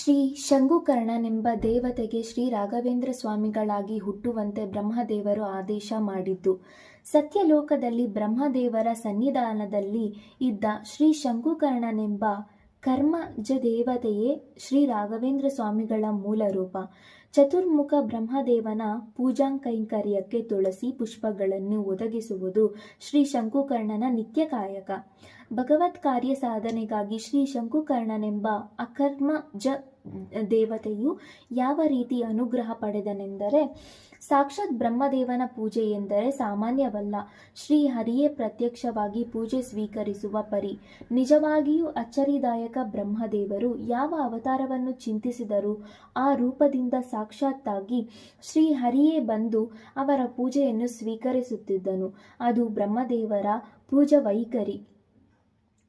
ಶ್ರೀ ಶಂಭುಕರ್ಣನೆಂಬ ದೇವತೆಗೆ ಶ್ರೀ ರಾಘವೇಂದ್ರ ಸ್ವಾಮಿಗಳಾಗಿ ಹುಟ್ಟುವಂತೆ ಬ್ರಹ್ಮದೇವರು ಆದೇಶ ಮಾಡಿದ್ದು. ಸತ್ಯಲೋಕದಲ್ಲಿ ಬ್ರಹ್ಮದೇವರ ಸನ್ನಿಧಾನದಲ್ಲಿ ಇದ್ದ ಶ್ರೀ ಶಂಕುಕರ್ಣನೆಂಬ ಕರ್ಮಜ ದೇವತೆಯೇ ಶ್ರೀ ರಾಘವೇಂದ್ರ ಸ್ವಾಮಿಗಳ ಮೂಲ ರೂಪ. ಚತುರ್ಮುಖ ಬ್ರಹ್ಮದೇವನ ಪೂಜಾಂಕೈಂಕರ್ಯಕ್ಕೆ ತುಳಸಿ ಪುಷ್ಪಗಳನ್ನು ಒದಗಿಸುವುದು ಶ್ರೀ ಶಂಕುಕರ್ಣನ ನಿತ್ಯ ಕಾಯಕ. ಭಗವತ್ ಕಾರ್ಯ ಸಾಧನೆಗಾಗಿ ಶ್ರೀ ಶಂಕುಕರ್ಣನೆಂಬ ಅಕರ್ಮ ಜ ದೇವತೆಯು ಯಾವ ರೀತಿ ಅನುಗ್ರಹ ಪಡೆದನೆಂದರೆ, ಸಾಕ್ಷಾತ್ ಬ್ರಹ್ಮದೇವನ ಪೂಜೆ ಎಂದರೆ ಸಾಮಾನ್ಯವಲ್ಲ. ಶ್ರೀ ಹರಿಯೇ ಪ್ರತ್ಯಕ್ಷವಾಗಿ ಪೂಜೆ ಸ್ವೀಕರಿಸುವ ಪರಿ, ನಿಜವಾಗಿಯೂ ಅಚ್ಚರಿದಾಯಕ ಬ್ರಹ್ಮದೇವರು ಯಾವ ಅವತಾರವನ್ನು ಚಿಂತಿಸಿದರೂ ಆ ರೂಪದಿಂದ ಸಾಕ್ಷಾತ್ತಾಗಿ ಶ್ರೀ ಹರಿಯೇ ಬಂದು ಅವರ ಪೂಜೆಯನ್ನು ಸ್ವೀಕರಿಸುತ್ತಿದ್ದನು. ಅದು ಬ್ರಹ್ಮದೇವರ ಪೂಜಾ ವೈಖರಿ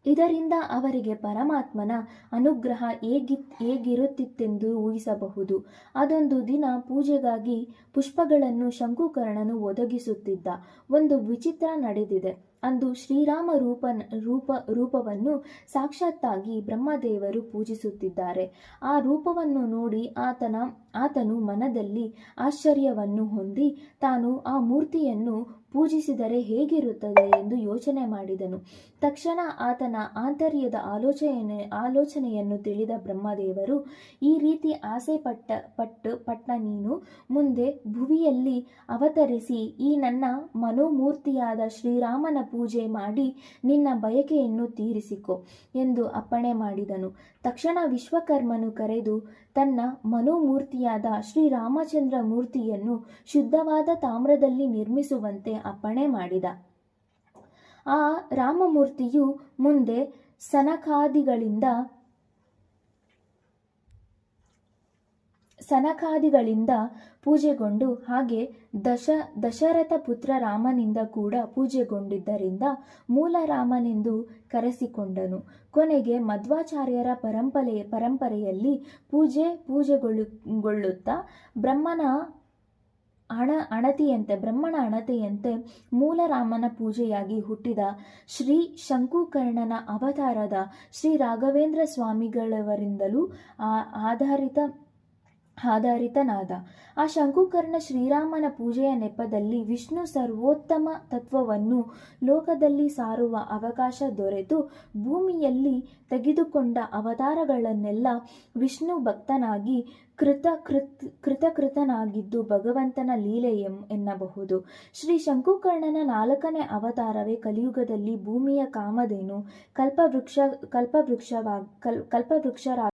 ಇದರಿಂದ ಅವರಿಗೆ ಪರಮಾತ್ಮನ ಅನುಗ್ರಹ ಹೇಗಿ, ಹೇಗಿರುತ್ತಿತ್ತೆಂದು ಊಹಿಸಬಹುದು. ಅದೊಂದು ದಿನ ಪೂಜೆಗಾಗಿ ಪುಷ್ಪಗಳನ್ನು ಶಂಕುಕರ್ಣನು ಒದಗಿಸುತ್ತಿದ್ದ. ಒಂದು ವಿಚಿತ್ರ ನಡೆದಿದೆ. ಅಂದು ಶ್ರೀರಾಮ ರೂಪ ರೂಪ, ರೂಪವನ್ನು ಸಾಕ್ಷಾತ್ತಾಗಿ ಬ್ರಹ್ಮದೇವರು ಪೂಜಿಸುತ್ತಿದ್ದಾರೆ. ಆ ರೂಪವನ್ನು ನೋಡಿ ಆತನ ಆತನು ಮನದಲ್ಲಿ ಆಶ್ಚರ್ಯವನ್ನು ಹೊಂದಿ ತಾನು ಆ ಮೂರ್ತಿಯನ್ನು ಪೂಜಿಸಿದರೆ ಹೇಗಿರುತ್ತದೆ ಎಂದು ಯೋಚನೆ ಮಾಡಿದನು. ತಕ್ಷಣ ಆತನ ಆಂತರ್ಯದ ಆಲೋಚನೆ, ಆಲೋಚನೆಯನ್ನು ತಿಳಿದ ಬ್ರಹ್ಮದೇವರು, ಈ ರೀತಿ ಆಸೆ ಪಟ್ಟ, ಪಟ್ಟು, ಪಟ್ಟ ನೀನು ಮುಂದೆ ಭುವಿಯಲ್ಲಿ ಅವತರಿಸಿ ಈ ನನ್ನ ಮನೋಮೂರ್ತಿಯಾದ ಶ್ರೀರಾಮನ ಪೂಜೆ ಮಾಡಿ ನಿನ್ನ ಬಯಕೆಯನ್ನು ತೀರಿಸಿಕೊ ಎಂದು ಅಪ್ಪಣೆ ಮಾಡಿದನು. ತಕ್ಷಣ ವಿಶ್ವಕರ್ಮನು ಕರೆದು ತನ್ನ ಮನೋಮೂರ್ತಿಯಾದ ಶ್ರೀರಾಮಚಂದ್ರ ಮೂರ್ತಿಯನ್ನು ಶುದ್ಧವಾದ ತಾಮ್ರದಲ್ಲಿ ನಿರ್ಮಿಸುವಂತೆ ಅಪ್ಪಣೆ ಮಾಡಿದ. ಆ ರಾಮಮೂರ್ತಿಯು ಮುಂದೆ ಸನಕಾದಿಗಳಿಂದ ಸನಕಾದಿಗಳಿಂದ ಪೂಜೆಗೊಂಡು ಹಾಗೆ ದಶ, ದಶರಥ ಪುತ್ರ ರಾಮನಿಂದ ಕೂಡ ಪೂಜೆಗೊಂಡಿದ್ದರಿಂದ ಮೂಲ ರಾಮನೆಂದು ಕರೆಸಿಕೊಂಡನು. ಕೊನೆಗೆ ಮಧ್ವಾಚಾರ್ಯರ ಪರಂಪರೆ ಪರಂಪರೆಯಲ್ಲಿ ಪೂಜೆ ಪೂಜೆಗೊಳ್ಳುಗೊಳ್ಳುತ್ತಾ ಬ್ರಹ್ಮನ ಅಣ, ಅಣತಿಯಂತೆ ಬ್ರಹ್ಮಣ ಅಣತೆಯಂತೆ ಮೂಲರಾಮನ ಪೂಜೆಯಾಗಿ ಹುಟ್ಟಿದ ಶ್ರೀ ಶಂಕುಕರ್ಣನ ಅವತಾರದ ಶ್ರೀ ರಾಘವೇಂದ್ರ ಸ್ವಾಮಿಗಳವರಿಂದಲೂ ಆಧಾರಿತ ಆಧಾರಿತನಾದ. ಆ ಶಂಕುಕರ್ಣ ಶ್ರೀರಾಮನ ಪೂಜೆಯ ನೆಪದಲ್ಲಿ ವಿಷ್ಣು ಸರ್ವೋತ್ತಮ ತತ್ವವನ್ನು ಲೋಕದಲ್ಲಿ ಸಾರುವ ಅವಕಾಶ ದೊರೆತು. ಭೂಮಿಯಲ್ಲಿ ತೆಗೆದುಕೊಂಡ ಅವತಾರಗಳನ್ನೆಲ್ಲ ವಿಷ್ಣು ಭಕ್ತನಾಗಿ ಕೃತ ಕೃತ್ ಕೃತಕೃತನಾಗಿದ್ದು ಭಗವಂತನ ಲೀಲೆ ಎಂ ಎನ್ನಬಹುದು. ಶ್ರೀ ಶಂಕುಕರ್ಣನ ನಾಲ್ಕನೇ ಅವತಾರವೇ ಕಲಿಯುಗದಲ್ಲಿ ಭೂಮಿಯ ಕಾಮಧೇನು ಕಲ್ಪವೃಕ್ಷ ಕಲ್ಪವೃಕ್ಷವಾ ಕಲ್ ಕಲ್ಪವೃಕ್ಷರ